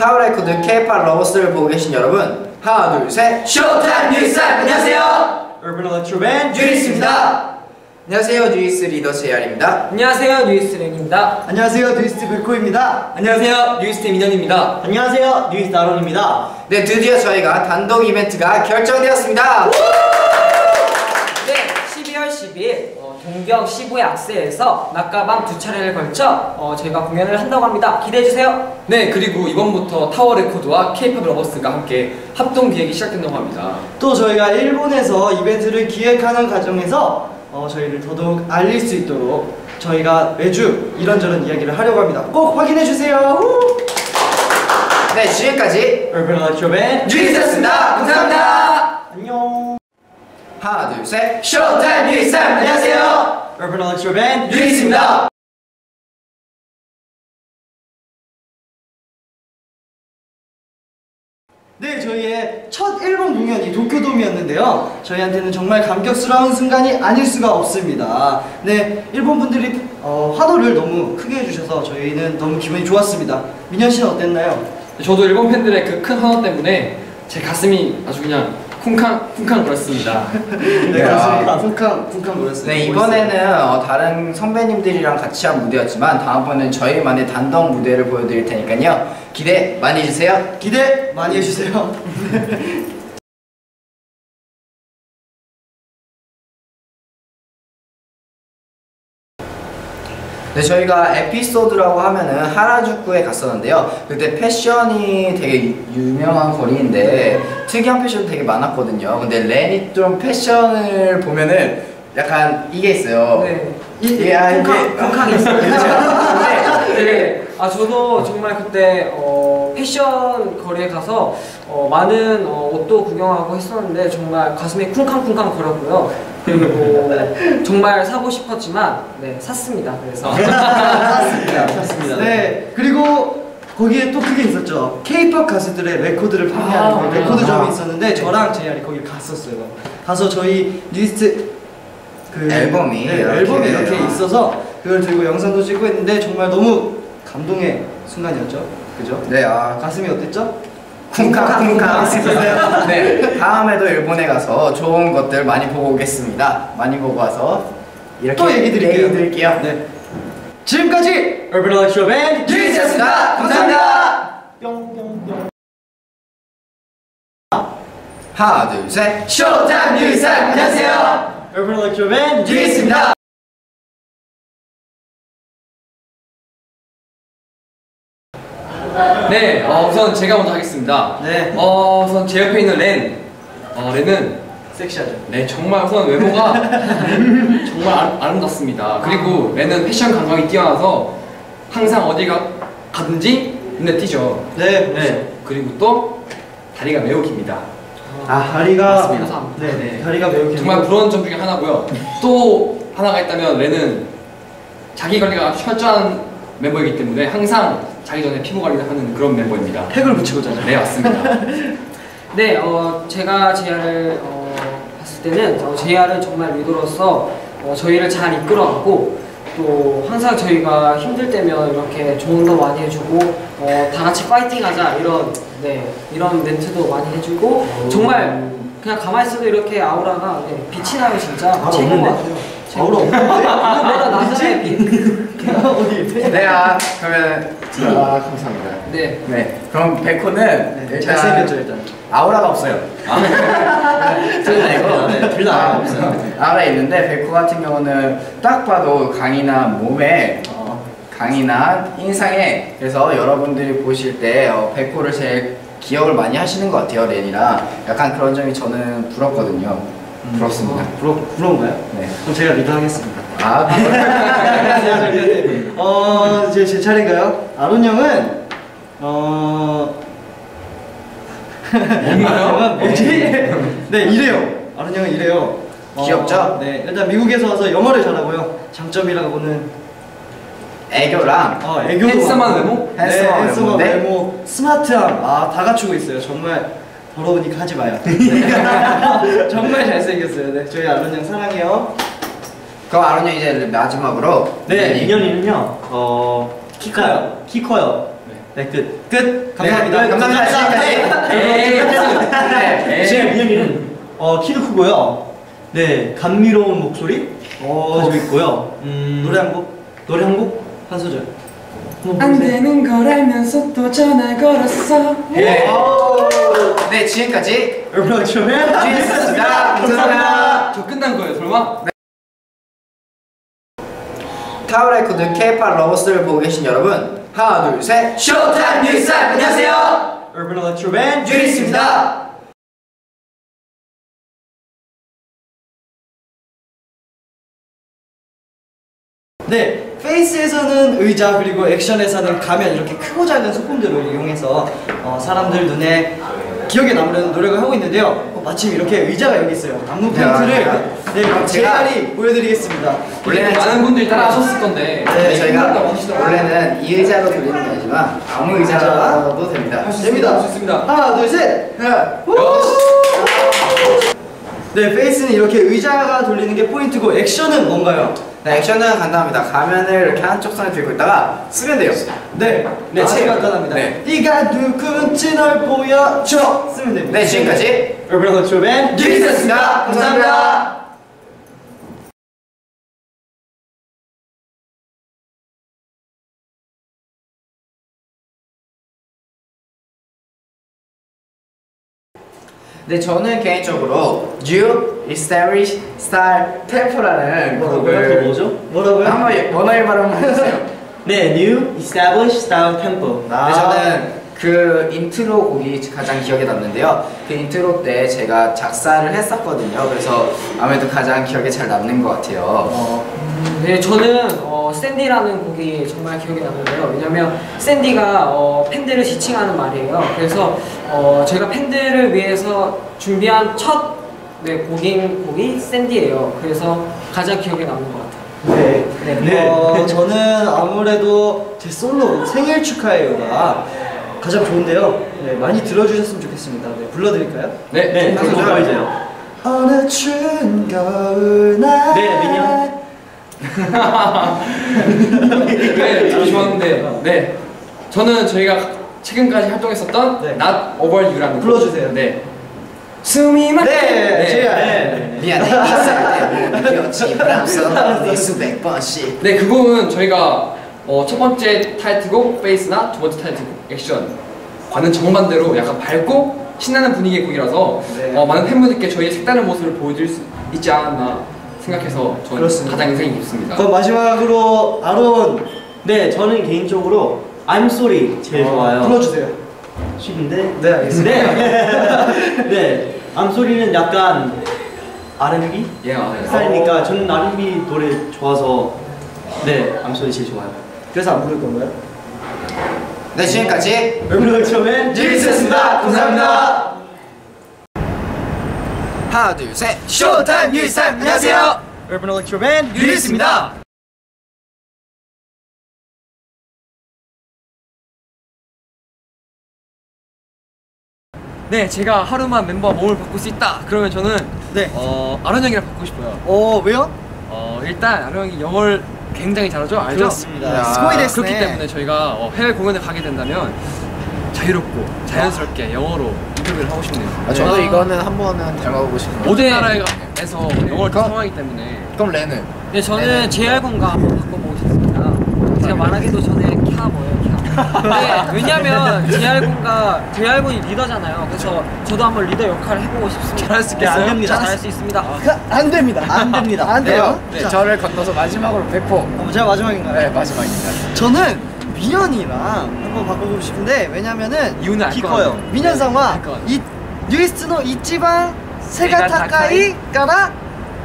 타워레코드 K-pop 러버스를 보고 계신 여러분 하나 둘셋. 쇼타임 뉴스! 안녕하세요. Urban electro band 뉴이스입니다. 안녕하세요. 뉴이스 리더 제이알입니다. 안녕하세요. 뉴이스 렌입니다. 안녕하세요. 뉴이스트 백호입니다. 안녕하세요. 뉴이스트 민현입니다. 안녕하세요. 뉴이스트 아론입니다. 네 드디어 저희가 단독 이벤트가 결정되었습니다. 네, 12월 10일 어, 동경 시부의 악세에서 낮과 밤두 차례를 걸쳐 어, 저희가 공연을 한다고 합니다. 기대해 주세요. 네 그리고 이번부터 타워 레코드와 K-pop 러버스가 함께 합동 기획이 시작된다고 합니다. 또 저희가 일본에서 이벤트를 기획하는 과정에서 어, 저희를 더더욱 알릴 수 있도록 저희가 매주 이런저런 이야기를 하려고 합니다 꼭 확인해 주세요 네 지금까지 urban electro band 뉴이스였습니다 감사합니다 셋 쇼타임 뉴이스 안녕하세요 urban electro band 뉴이스입니다 네, 저희의 첫 일본 공연이 도쿄돔이었는데요. 저희한테는 정말 감격스러운 순간이 아닐 수가 없습니다. 네, 일본 분들이 어, 환호를 너무 크게 해주셔서 저희는 너무 기분이 좋았습니다. 민현 씨는 어땠나요? 저도 일본 팬들의 그 큰 환호 때문에 제 가슴이 아주 그냥 쿵쾅 쿵쾅 거렸습니다. 네, 아. 가슴이 쿵쾅 쿵쾅 거렸어요. 네 이번에는 어, 다른 선배님들이랑 같이 한 무대였지만 다음번엔 저희만의 단독 무대를 보여드릴 테니까요 기대 많이 해주세요 기대 많이 해주세요. 네, 저희가 에피소드라고 하면은 하라주쿠에 갔었는데요. 그때 패션이 되게 유명한 거리인데 특이한 패션이 되게 많았거든요. 근데 렌이 좀 패션을 보면은 약간 이게 있어요. 네. 이, 아, 이게 쿵쾅, 쿵쾅이 있어요. 그렇죠. 네. 네. 아 저도 정말 그때 어, 패션 거리에 가서 어, 많은 어, 옷도 구경하고 했었는데 정말 가슴이 쿵쾅쿵쾅 거렸고요. 그리고 정말 사고 싶었지만 네 샀습니다. 그래서 맞습니다. 맞습니다. 네, 그리고 거기에 또 그게 있었죠. K-pop 가수들의 레코드를 판매하는 아, 레코드점이 아. 있었는데 저랑 제이알이 거기 갔었어요. 가서 저희 리스트 그 앨범이 네, 이렇게, 앨범이 이렇게 아. 있어서 그걸 들고 영상도 찍고 했는데 정말 너무 감동의 순간이었죠. 그죠? 네, 아, 가슴이 어땠죠? 쿵쾅쿵쾅 했었어요. 네, 다음에도 일본에 가서 좋은 것들 많이 보고 오겠습니다. 많이 보고 와서 이렇게 또 얘기 드릴게요. 얘기 드릴게요. 네. 지금까지 Urban Electro Band 뉴이스였습니다. 감사합니다. 뿅뿅뿅. 하나, 둘, 셋. 쇼타임 뉴이스 안녕하세요. Urban Electro Band 뉴이스입니다. 네 어, 우선 제가 먼저 하겠습니다. 네. 어, 우선 제 옆에 있는 렌. 어, 렌은 섹시하죠. 네 정말 우선 외모가 정말 아, 아름답습니다. 그리고 렌은 패션 감각이 뛰어나서 항상 어디 가 가든지 눈에 띄죠. 네. 네 그리고 또 다리가 매우 깁니다. 아 다리가 맞습니다. 네, 네. 네. 다리가 매우 길고 정말 부러운 점 중에 하나고요. 또 하나가 있다면 레는 자기 관리가 아주 철저한 멤버이기 때문에 항상 자기 전에 피부 관리를 하는 그런 멤버입니다. 팩을 붙이고 자잖아요. 네 맞습니다. 네, 어, 제가 JR을 어, 봤을 때는 어, JR은 정말 리더로서 어, 저희를 잘 이끌어가고 또 항상 저희가 힘들 때면 이렇게 조언도 많이 해주고 어, 다 같이 파이팅하자 이런 네 이런 멘트도 많이 해주고 정말 그냥 가만히 있어도 이렇게 아우라가 네, 빛이 나요 진짜 최고인 것 없는데? 같아요. 아우라 없는데? 빛. 어디? 네, 아, 그러면 아, 감사합니다. 네. 네, 그럼 백호는 네, 일단 잘생겼죠 일단. 아우라가 없어요. 둘다 네, 둘다 아우라 없어요. 아우라 있는데 백호 같은 경우는 딱 봐도 강인한 몸에 어, 강인한 인상에 그래서 여러분들이 보실 때 어, 백호를 제일 기억을 많이 하시는 것 같아요 렌이랑 약간 그런 점이 저는 부럽거든요. 부럽습니다. 부러 부러운가요? 네. 그럼 제가 리더하겠습니다. 아, 어 이제 제 차례인가요? 아론 형은 어 뭔가요? 뭐지? 네 이래요. 아론 형은 이래요. 어, 귀엽죠? 네 일단 미국에서 와서 영어를 잘하고요. 장점이라고는 애교랑 어, 애교도 핸섬한. 외모? 네, 핸섬한 핸섬한 외모인데? 외모, 스마트함, 아, 다 갖추고 있어요. 정말 더러우니까 하지 마요. 정말 잘생겼어요. 네, 저희 아론 형 사랑해요. 그럼 아론 형 이제 마지막으로 네, 렌이. 민현이는요, 어, 키 커요. 키 커요. 네. 네, 끝. 끝. 감사합니다. 네, 감사합니다. 지금까지. 에이, 네. 제 민현이는 어, 키도 크고요. 네, 감미로운 목소리 가지고 있고요. 음, 노래 한 곡, 노래 한 곡, 한 소절. 안 되는 걸 알면서 또 전화 걸었어. 네. 네, 지금까지 여러분, 처음에 GS였습니다. 감사합니다. 저 끝난 거예요, 설마? 타워레코드 K-pop 러버스를 보고 계신 여러분 하나 둘셋 쇼타임 뉴스 안녕하세요 Urban Electro Band 주리스입니다 네, 페이스에서는 의자 그리고 액션에서는 가면 이렇게 크고 작은 소품들을 이용해서 어, 사람들 눈에 기억에 남으려는 노력을 하고 있는데요. 어, 마침 이렇게 의자가 여기 있어요. 안무 야. 네, 그럼 제가- 제갈이 보여드리겠습니다. 원래는 많은 분들이 따라하셨을 건데. 네, 저희가 힘들다고 하시더라고요. 원래는 이 의자로 돌리는 게 아니지만 아무 의자로도 됩니다 할수 됩니다. 할수 있습니다. 하나, 둘, 셋. 하나, 네, 페이스는 이렇게 의자가 돌리는 게 포인트고 액션은 뭔가요? 네, 액션은 간단합니다 가면을 이렇게 한쪽 손에 들고 있다가 쓰면 돼요 네, 네, 아주 치예요. 간단합니다. 네. 네가 누군지 널 보여줘. 쓰면 됩니다. 네, 지금까지 Electro Band 주리스였습니다 감사합니다 네, 저는 개인적으로 New Establish Style Tempo라는? 곡을 뭐죠? 뭐라고요? 한번 예- 원어의 발음 해주세요. 네, New Established Style Tempo. 네, 저는 그 인트로 곡이 가장 기억에 남는데요. 그 인트로 때 제가 작사를 했었거든요. 그래서 아무래도 가장 기억에 잘 남는 것 같아요. 어, 네, 저는 어, 샌디라는 곡이 정말 기억에 남는데요. 왜냐면 샌디가 어, 팬들을 지칭하는 말이에요. 그래서 어, 저희가 팬들을 위해서 준비한 첫 네, 곡인 곡이 샌디예요. 그래서 가장 기억에 남는 것 같아요. 네. 네. 어, 저는 아무래도 제 솔로 생일 축하해요가 가장 좋은데요. 네, 많이 들어주셨으면 좋겠습니다. 네, 불러드릴까요? 네, 네, 한 소절. 보여줘요. 어느 추운 겨울 날. 네, 민영. 네, 잠시만요. 네. 저는 저희가 최근까지 활동했었던 네. Not Over You라는 불러주세요. 곡. 네. 숨이 막 네, 제가. 네. 네. 미안해, 있을 때 기억지 부담스러워 수백 번씩. 네, 그 곡은 저희가 어, 첫 번째 타이틀곡 페이스나 두 번째 타이틀곡 액션 과는 정반대로 약간 밝고 신나는 분위기의 곡이라서 네. 어, 많은 팬분들께 저희의 색다른 모습을 보여드릴 수 있지 않았나 생각해서 저는 그렇습니다. 가장 인상이 깊습니다. 그럼 마지막으로 아론 네, 저는 개인적으로 I'm Sorry 제일 좋아요. 불러주세요. 쉬운데? 네, 알겠습니다. 네. 네, I'm Sorry는 약간 R&B 예, 맞아요. 스타일이니까 저는 R&B 노래 좋아서 네, I'm Sorry 제일 좋아요. 그래서 안 부를 건가요? 네, 지금까지 여러분 처음에 주리스였습니다. 감사합니다. 하나, 둘, 셋. 쇼타임 뉴스 안녕하세요. Urban Electro Band 유리스입니다. 네, 제가 하루만 멤버와 몸을 바꿀 수 있다. 그러면 저는 네. 어, 아론 형이랑 바꾸고 싶어요. 어, 왜요? 어, 일단 아론 형이 영어를 굉장히 잘하죠? 알죠? 그렇습니다. 스코이. 그렇기 때문에 저희가 어, 해외 공연을 가게 된다면 자유롭고 자연스럽게 영어로 인터뷰를 하고 싶네요. 아, 저도 이거는 한 번은 닮아보고 싶어요. 모든 나라에서 영어를 다 통하기 때문에 그럼 레는? 네, 저는 JR 군과 한번 바꿔보고 싶습니다. 제가 말하기도 전에 캬 뭐예요, 캬. 네, 왜냐면 JR 군과 JR 군이 리더잖아요. 그래서 저도 한번 리더 역할을 해보고 싶습니다. 잘할 수 네, 안 있겠어요? 됩니다. 잘할 수 있습니다. 그, 안 됩니다. 안 됩니다. 안 돼요. 네, 자, 저를 건너서 마지막으로 배포. 어, 제가 마지막인가요? 네, 마지막입니다. 저는 민현이랑 한번 바꿔보고 싶은데 왜냐면은 이유는 알것 기꺼요. 민현상과. 이 뉴이스트노 이치방 세가 세가타카이 가라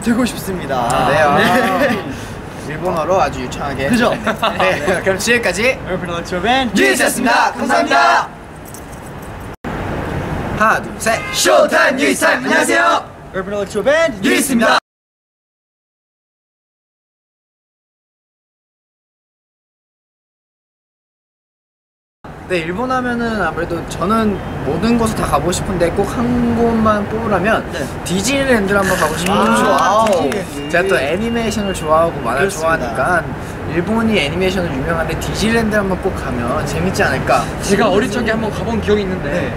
되고 싶습니다. 아, 네, 아. 일본어로 아주 유창하게. 그죠? 네, 그럼 지금까지 Urban Electro Band 뉴이스였습니다. 감사합니다. 하나, 둘, 셋. 쇼타임 뉴이스 안녕하세요. Urban Electro Band 뉴이스입니다. 네, 일본 하면은 아무래도 저는 모든 곳을 다 가보고 싶은데 꼭 한 곳만 뽑으라면 네. 디즈니랜드를 한번 가고 싶어요. 아. 디즈니랜드. 제가 또 애니메이션을 좋아하고 만화를 그렇습니다. 좋아하니까 일본이 애니메이션은 유명한데 디즈니랜드 한번 꼭 가면 재밌지 않을까? 제가 어릴 적에 한번 가본 기억이 있는데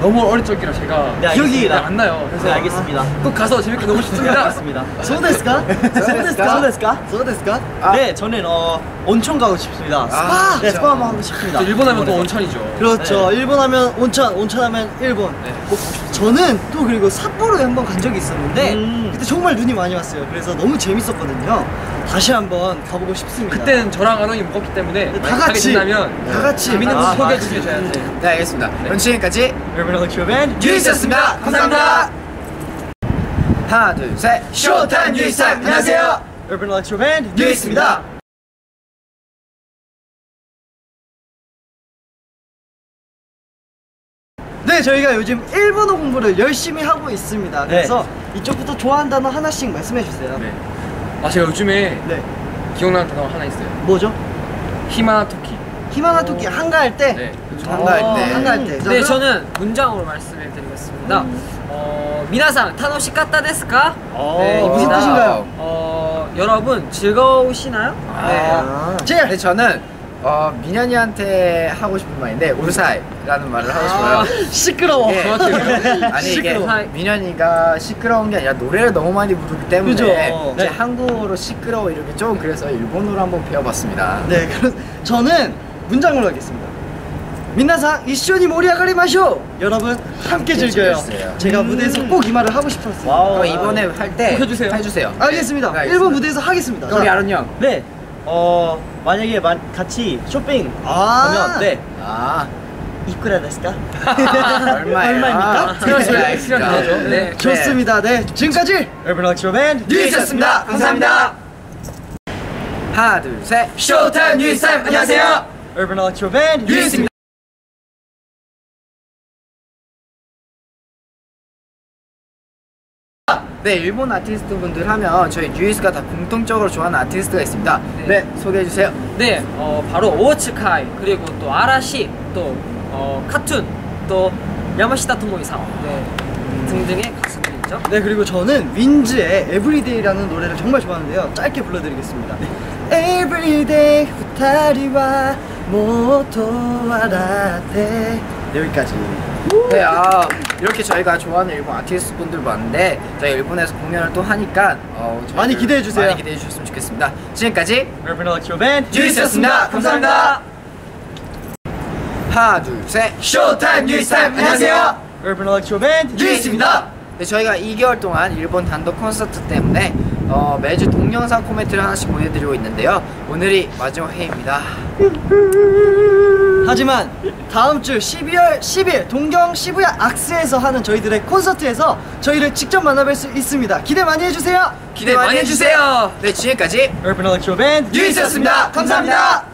너무 어릴 적이라 제가 네, 기억이 알겠습니다. 안 나요. 그래서 네, 알겠습니다. 꼭 가서 재밌게 놀고 싶습니다. 맞습니다. 소데스까? 소데스까? 소데스까? 소데스까? 아. 네, 저는 어 온천 가고 싶습니다. 아, 네, 진짜. 스파 한번 하고 싶습니다. 또 일본 하면 또. 온천이죠. 그렇죠. 네. 일본 하면 온천, 온천 하면 일본. 네. 꼭 가고 싶습니다. 저는 또 그리고 삿포로에 한번 간 적이 있었는데 음. 그때 정말 눈이 많이 왔어요. 그래서 너무 재밌었거든요. 다시 한번 가보고 싶습니다. 그때는 저랑 아론이 먹었기 때문에 다 같이 된다면 다 같이 재밌는 아, 거 소개해 맞습니다. 주셔야 돼요. 네 알겠습니다. 그럼 지금까지 여러분 럭셔 밴드 뉴이스였습니다. 감사합니다. 하나 둘 셋. 쇼타임 뉴이스타임 안녕하세요. 여러분 럭셔 밴드 뉴이스입니다. 네, 저희가 요즘 일본어 공부를 열심히 하고 있습니다. 네. 그래서 이쪽부터 좋아하는 단어 하나씩 말씀해 주세요. 네. 아 제가 요즘에 네. 기억나는 단어 하나 있어요. 뭐죠? 히마나 토키. 희망한 토끼 한가할 때. 네. 한가할 어, 때. 한가할 때. 네, 저는 문장으로 말씀을 드리겠습니다. 어, 미나상 타노시 까따 데스까? 네, 무슨. 뜻인가요? 어, 여러분 즐거우시나요? 네. 아, 네, 제 저는 어, 민현이한테 하고 싶은 말인데 우르사이라는 말을 하고 아, 싶어요. 시끄러워. 예. 아니 이게 시끄러워. 민현이가 시끄러운 게 아니라 노래를 너무 많이 부르기 때문에 그죠. 이제 네. 한국어로 시끄러워 이렇게 좀 그래서 일본어로 한번 배워봤습니다. 네, 그럼 저는 문장으로 하겠습니다. 민나상 이쇼니 모리아가리 마쇼. 여러분 함께 즐겨요. 즐겨주세요. 제가 무대에서 꼭 이 말을 하고 싶었어요. 와우. 그럼 이번에 할때꼭 해주세요. 해주세요. 알겠습니다. 네, 알겠습니다. 일본 무대에서 하겠습니다. 우리 자, 아론 형. 네. 어 만약에 만, 같이 쇼핑 아. 하면 네. 아 이쿠라 데스까? 얼마입니까? 네, 알겠습니다. 수련하죠. 네. 좋습니다. 네, 지금까지 럭셔 밴드 뉴이스였습니다. 감사합니다. 하나 둘 셋. 쇼타임 뉴이스타임 안녕하세요. 럭셔 밴드 뉴이스입니다. 네, 일본 아티스트 분들 하면 저희 뉴이스가 다 공통적으로 좋아하는 아티스트가 있습니다. 네. 네, 소개해 주세요. 네, 어, 바로 오츠카이 그리고 또 아라시 또 어, 카툰 또 야마시타 토모이사 네, 등등의 가수들이죠. 네 그리고 저는 윈즈의 에브리데이라는 노래를 정말 좋아하는데요 짧게 불러드리겠습니다 Everyday 후타리와 모토와라테 여기까지 네, 아, 이렇게 저희가 좋아하는 일본 아티스트 분들 많은데 저희 일본에서 공연을 또 하니까 어, 많이 기대해 주세요. 많이 기대해 주셨으면 좋겠습니다. 지금까지 여러분 럭셔 밴드 뉴이스였습니다. 감사합니다. 하나, 둘, 셋. 쇼타임 뉴이스 타임 안녕하세요. 여러분 럭셔 밴드 뉴이스입니다. 네, 저희가 2개월 동안 일본 단독 콘서트 때문에 어, 매주 동영상 코멘트를 하나씩 보내드리고 있는데요. 오늘이 마지막 회입니다. 하지만 다음 주 12월 10일 동경 시부야 악스에서 하는 저희들의 콘서트에서 저희를 직접 만나뵐 수 있습니다 기대 많이 해주세요 기대 많이 해주세요. 네, 지금까지 여러분 럭셔 밴드 뉴이스였습니다. 감사합니다.